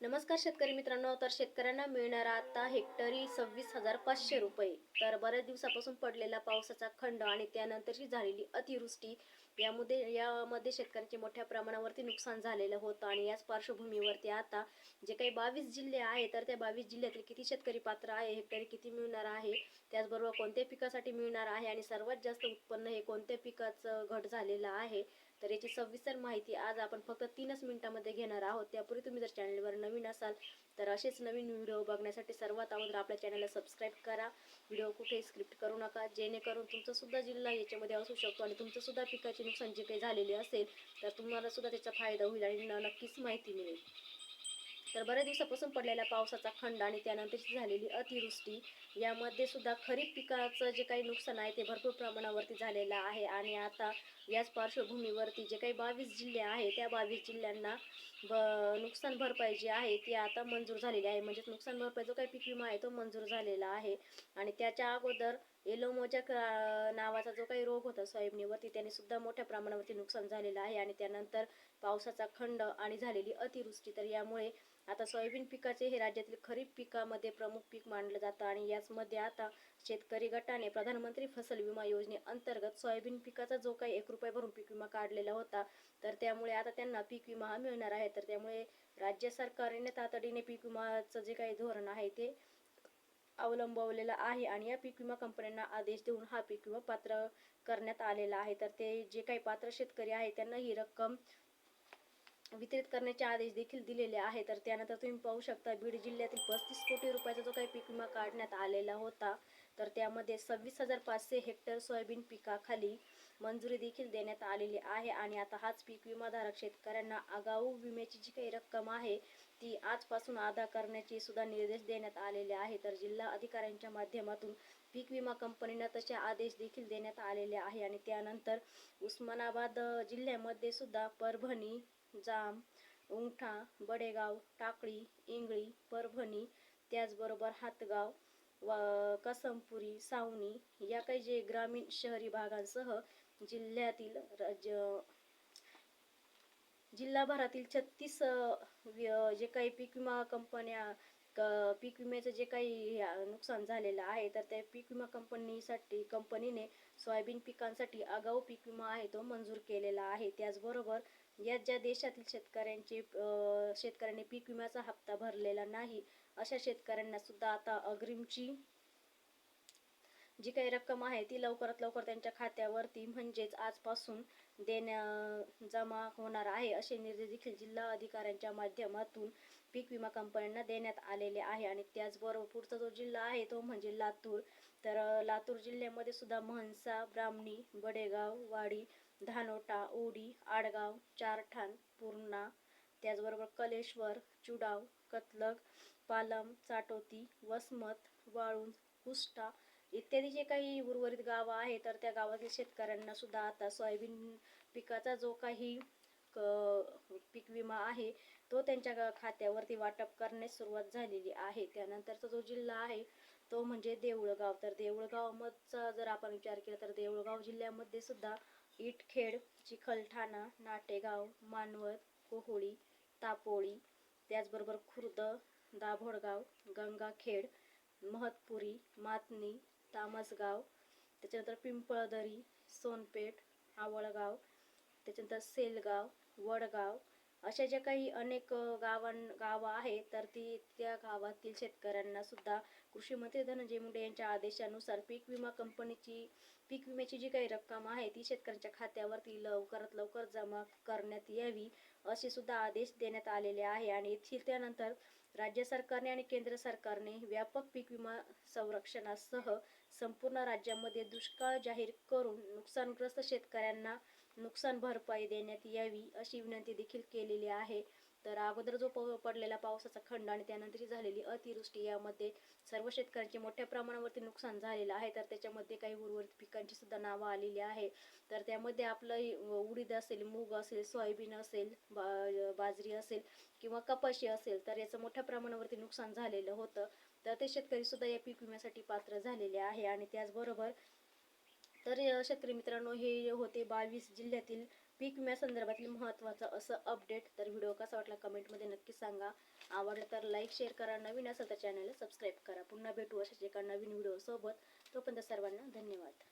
नमस्कार शेतकरी मित्रांनो तर शेतकऱ्यांना मिळणारा आता हेक्टरी सव्वीस हजार पाचशे रुपये. तर बऱ्याच दिवसापासून पडलेला पावसाचा खंड आणि त्यानंतरची झालेली अतिवृष्टी यामध्ये यामध्ये शेतकऱ्यांचे मोठ्या प्रमाणावरती नुकसान झालेलं होतं आणि याच पार्श्वभूमीवरती आता जे काही बावीस जिल्हे आहे तर त्या बावीस जिल्ह्यातील किती शेतकरी पात्र आहे हेक्टरी किती मिळणार आहे त्याचबरोबर कोणत्या पिकासाठी मिळणार आहे आणि सर्वात जास्त उत्पन्न हे कोणत्या पिकाचं घट झालेलं आहे तर याची सविस्तर माहिती आज आपण फक्त तीनच मिनिटांमध्ये घेणार आहोत. त्यापूर्वी तुम्ही जर चॅनलवर नवीन असाल तर असेच नवीन व्हिडिओ बघण्यासाठी सर्वात अगोदर आपल्या चॅनलला सबस्क्राईब करा. व्हिडिओ कुठेही स्क्रिप्ट करू नका जेणेकरून तुमचासुद्धा जिल्हा याच्यामध्ये असू शकतो आणि तुमचंसुद्धा पिकाचे नुकसान जे काही झालेले असेल तर तुम्हालासुद्धा त्याचा फायदा होईल आणि नक्कीच माहिती मिळेल. तर बऱ्याच दिवसापासून पडलेल्या पावसाचा खंड आणि त्यानंतरची झालेली अतिवृष्टी यामध्ये सुद्धा खरीप पिकाचं जे काही नुकसान आहे ते भरपूर प्रमाणावरती झालेलं आहे. आणि आता याच पार्श्वभूमीवरती जे काही बावीस जिल्हे आहे त्या बावीस जिल्ह्यांना ब नुकसान भरपाई जी आहे ती आता मंजूर झालेली आहे. म्हणजेच नुकसान भरपाई जो काही पीक विमा आहे तो मंजूर झालेला आहे. आणि त्याच्या अगोदर येलो मोजॅक नावाचा जो काही रोग होता सोयाबीनवरती त्याने सुद्धा मोठ्या प्रमाणावरती नुकसान झालेलं आहे आणि त्यानंतर पावसाचा खंड आणि झालेली अतिवृष्टी. तर यामुळे आता सोयाबीन पिकाचे हे राज्यातील खरीप पिकामध्ये प्रमुख पीक मानलं जातं आणि याचमध्ये आता शेतकरी गटाने प्रधानमंत्री फसल विमा योजनेअंतर्गत सोयाबीन पिकाचा जो काही एक रुपये भरून पीक विमा काढलेला होता तर त्यामुळे आता त्यांना पीक विमा हा मिळणार आहे. तर त्यामुळे राज्य सरकारने तातडीने पीक विमाचं जे काही धोरण आहे ते अवलंबवलेला आहे आणि या पीक विमा कंपन्यांना आदेश देऊन हा पीक विमा पात्र करण्यात आलेला आहे. तर ते जे काही पात्र शेतकरी आहे त्यांना ही रक्कम वितरित करण्याचे आदेश देखील दिलेले आहे तर त्यानंतर तुम्ही पाहू शकता बीड जिल्ह्यातील पस्तीस कोटी रुपयाचा जो काही पीक विमा काढण्यात आलेला होता तर त्यामध्ये सव्वीस हजार पाचशे हेक्टर सोयाबीन पिकाखाली मंजुरी देखील देण्यात आलेली आहे. आणि आता हाच पीक विमाधारक शेतकऱ्यांना आगाऊ विम्याची जी काही रक्कम आहे ती आजपासून अदा करण्याचे सुद्धा निर्देश देण्यात आलेले आहे तर जिल्हा अधिकाऱ्यांच्या माध्यमातून पीक विमा कंपनींना तसे आदेश देखील देण्यात आलेले आहे. आणि त्यानंतर उस्मानाबाद जिल्ह्यामध्ये सुद्धा परभणी जाम उंगठा बडेगाव टाकळी इंगळी परभणी त्याचबरोबर हातगाव व कसमपुरी सावनी या काही जे ग्रामीण शहरी भागांसह जिल्ह्यातील राज्य जिल्हाभरातील छत्तीस जे काही पीक विमा कंपन्या क- पीक विम्याचं जे काही नुकसान झालेलं आहे तर त्या पीक विमा कंपनीसाठी कंपनीने सोयाबीन पिकांसाठी आगाऊ पीक विमा आहे तो मंजूर केलेला आहे. त्याचबरोबर या ज्या देशातील शेतकऱ्यांचे शेतकऱ्यांनी पीक विम्याचा हप्ता भरलेला नाही अशा शेतकऱ्यांना सुद्धा आता अग्रिमची जी काही रक्कम आहे ती लवकरात लवकर त्यांच्या खात्यावरती म्हणजेच आजपासून देण्या जमा होणार आहे असे निर्देश देखील जिल्हा अधिकाऱ्यांच्या माध्यमातून पीक विमा कंपन्यांना देण्यात आलेले आहे. आणि त्याचबरोबर पुढचा जो जिल्हा आहे तो म्हणजे लातूर. तर लातूर जिल्ह्यामध्ये सुद्धा म्हणसा ब्राह्मणी बडेगाव वाडी धानोटा ओडी आडगाव चारठाण पूर्णा त्याचबरोबर कलेश्वर चुडाव कतलग पालम चाटोती वसमत वाळूंज कुष्टा इत्यादी जे काही उर्वरित गावं आहे तर त्या गावातील शेतकऱ्यांना सुद्धा आता सोयाबीन पिकाचा जो काही क- पीक विमा आहे तो त्यांच्या खात्यावरती वाटप करण्यास सुरुवात झालेली आहे. त्यानंतरचा जो जिल्हा आहे तो म्हणजे देऊळगाव. तर देऊळगावमधचा जर आपण विचार केला तर देऊळगाव जिल्ह्यामध्ये सुद्धा इटखेड चिखलठाणा नाटेगाव मानवत कोहोळी तापोळी त्याचबरोबर खुर्द दाभोडगाव गंगाखेड महतपुरी मातनी तामसगाव त्याच्यानंतर पिंपळदरी सोनपेठ आवळगाव त्याच्यानंतर सेलगाव वडगाव अशा ज्या काही अनेक गावां गावं आहेत तर ती त्या गावातील शेतकऱ्यांना सुद्धा कृषी मंत्री धनंजय मुंडे यांच्या आदेशानुसार पीक विमा कंपनीची पीक विम्याची जी काही रक्कम आहे ती शेतकऱ्यांच्या खात्यावरती लवकरात लवकर जमा करण्यात यावी असे सुद्धा आदेश देण्यात आलेले आहे. आणि येथील त्यानंतर राज्य सरकारने आणि केंद्र सरकारने व्यापक पीक विमा संरक्षणासह संपूर्ण राज्यामध्ये दुष्काळ जाहीर करून नुकसानग्रस्त शेतकऱ्यांना नुकसान भरपाई देण्यात यावी अशी विनंती देखील केलेली आहे. तर अगोदर जो प पडलेला पावसाचा खंड आणि त्यानंतरची झालेली अतिवृष्टी यामध्ये सर्व शेतकऱ्यांचे मोठ्या प्रमाणावरती नुकसान झालेलं आहे. तर त्याच्यामध्ये काही उर्वरित पिकांची सुद्धा नावं आलेली आहे. तर त्यामध्ये आपलं उडीद असेल मूग असेल सोयाबीन असेल बा बाजरी असेल किंवा कपाशी असेल तर याचं मोठ्या प्रमाणावरती नुकसान झालेलं होतं. तर ते शेतकरी सुद्धा या पीक विम्यासाठी पात्र झालेले आहे आणि त्याचबरोबर तर शेतकरी मित्रांनो हे होते बावीस जिल्ह्यातील पीक विम्यासंदर्भातील महत्त्वाचं असं अपडेट तर व्हिडिओ कसा वाटला कमेंटमध्ये नक्की सांगा. आवडलं तर लाईक शेअर करा. नवीन असेल तर चॅनलला सबस्क्राईब करा. पुन्हा भेटू अशाच एका नवीन व्हिडिओसोबत. तोपर्यंत सर्वांना धन्यवाद.